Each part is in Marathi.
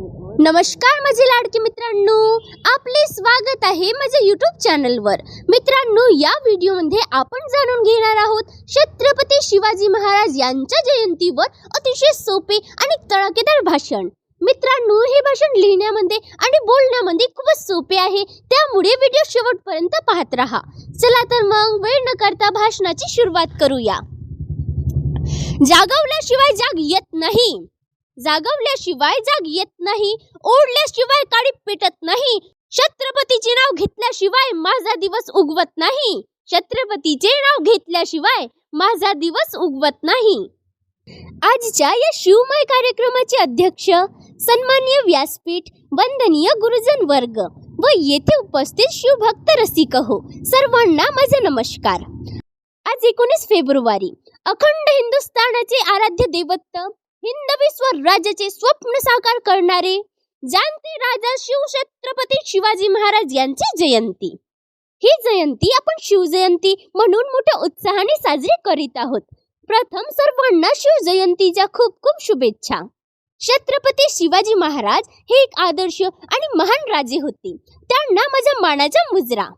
नमस्कार माझे लाडके मित्रांनो आपले स्वागत आहे माझ्या यूट्यूब चॅनलवर मित्रांनो या व्हिडिओमध्ये आपण जाणून घेणार आहोत छत्रपती शिवाजी महाराज यांच्या जयंतीवर अतिशय सोपे आणि तळकेदार भाषण. मित्रांनो हे भाषण लिहिण्यामध्ये आणि बोलण्यामध्ये खूपच सोपे आहे त्यामुळे व्हिडिओ शेवटपर्यंत पाहत राहा. चला तर मग वेळ न करता भाषणाची सुरुवात करूया. जागवल्याशिवाय जाग येत नाही. जागवल्याशिवाय जाग येत नाही ओढल्याशिवाय काळी पेटत नाही छत्रपतीचे नाव घेतल्याशिवाय माझा दिवस उगवत नाही छत्रपतीचे नाव घेतल्याशिवाय माझा दिवस उगवत नाही. आजच्या या शिवमय कार्यक्रमाचे अध्यक्ष सन्मान्य व्यासपीठ वंदनीय गुरुजन वर्ग व येथे उपस्थित शिवभक्त रसिक हो सर्वांना माझा नमस्कार. आज एकोणीस फेब्रुवारी अखंड हिंदुस्थानाचे आराध्य दैवत हिंदविश्वर राज्याचे स्वप्न साकार करणारे जाणते राजा शिवछत्रपती शिवाजी महाराज यांची जयंती. ही जयंती आपण शिवजयंती म्हणून मोठ्या उत्साहाने साजरी करीत आहोत. प्रथम सर्वांना शिवजयंतीच्या खूप खूप शुभेच्छा. छत्रपती शिवाजी महाराज हे एक आदर्श आणि महान राजे होते. त्यांना माझ्या मानाचा मुजरा.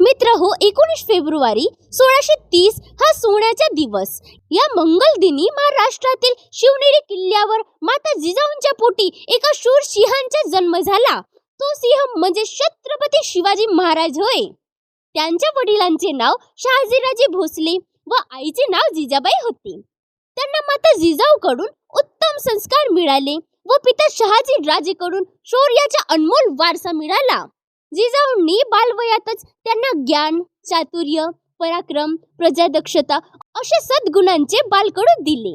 मित्र हो एकोणीस फेब्रुवारी सोळाशे तीस हा सोन्याचा दिवस. या मंगल दिनी महाराष्ट्रातील शिवनेरी किल्ल्यावर माता जिजाऊंच्या पोटी एका शूर सिंहांचा जन्म झाला. तो सिंह म्हणजे छत्रपती शिवाजी महाराज होय. त्यांच्या वडिलांचे नाव शहाजीराजे भोसले व आईचे नाव जिजाबाई होते. त्यांना माता जिजाऊकडून उत्तम संस्कार मिळाले व पिता शहाजी राजेकडून शौर्याचा अनमोल वारसा मिळाला. जिजाऊंनी बालवयातच त्यांना ज्ञान चातुर्य पराक्रम प्रजादक्षता अशा सद्गुणांचे बालकडू दिले.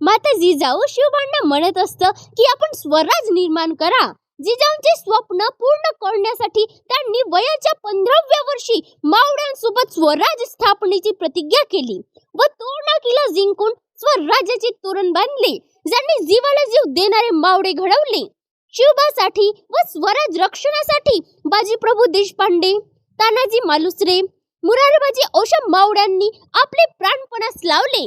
माता जिजाऊ शिवबांना म्हणत असतं की आपण स्वराज निर्माण करा. जिजाऊंचे स्वप्न पूर्ण करण्यासाठी त्यांनी वयाच्या पंधराव्या वर्षी मावळ्यांसोबत स्वराज स्थापनेची प्रतिज्ञा केली व तोरणा किल्ला जिंकून स्वराज्याचे तोरण बांधले. ज्यांनी जीवाला जीव देणारे मावळे घडवले. शिवबासाठी व स्वराज रक्षणासाठी बाजीप्रभू देशपांडे तानाजी मालुसरे मुरारबाजी अशा मावळ्यांनी आपले प्राणपणास लावले.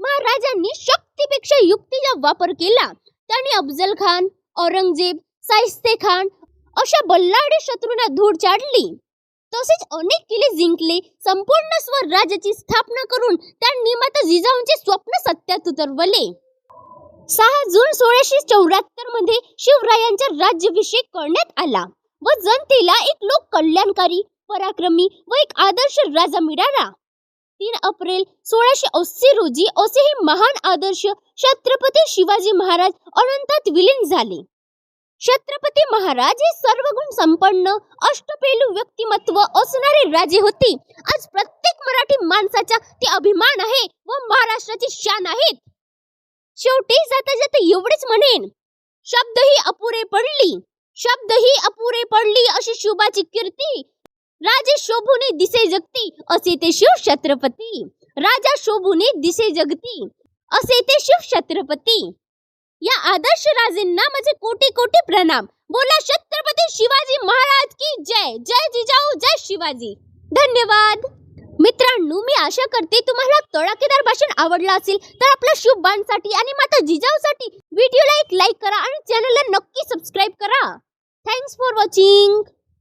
महाराजांनी शक्तीपेक्षा युक्तीचा वापर केला. त्याने अफजल खान औरंगजेब साहिस्ते खान अशा बल्लाडी शत्रूंना धूळ चाडली. तसेच अनेक किल्ले जिंकले. संपूर्ण स्वराज्याची स्थापना करून त्यांनी माता जिजाऊंचे स्वप्न सत्यात उतरवले. सहा जून सोळाशे चौऱ्याहत्तरमध्ये शिवरायांचा राज्याभिषेक करण्यात आला व जनतेला एक लोक कल्याणकारी पराक्रमी व एक आदर्श राजा मिळाला. तीन एप्रिल सोळाशे अस्सी रोजी असे हे महान आदर्श छत्रपती शिवाजी महाराज अनंतात विलीन झाले. छत्रपती महाराज हे सर्वगुण संपन्न अष्टपेलू व्यक्तिमत्व असणारे राजे होते. आज प्रत्येक मराठी माणसाचा ते अभिमान आहे व महाराष्ट्राची शान आहेत शेवटी जाता जाता एवढेच म्हणेन. शब्द ही अपुरे पडली. शब्द ही अपुरे पडली अशी शुभाची कीर्ती. राजे शोभूने दिसे जगती असे ते शिव छत्रपती राजा शोभूने दिसे जगती असे ते शिव छत्रपती या आदर्श राजेंना माझे कोटी कोटी प्रणाम. बोला छत्रपती शिवाजी महाराज की जय. जय जिजाऊ जय शिवाजी. धन्यवाद. मित्रांनो मी आशा करते तुम्हाला तडाखेदार भाषण आवडलं असेल तर आपल्या शुभ बांधसाठी आणि माता जिजाऊसाठी व्हिडिओला एक लाईक करा आणि चॅनलला नक्की सबस्क्राईब करा. Thanks for watching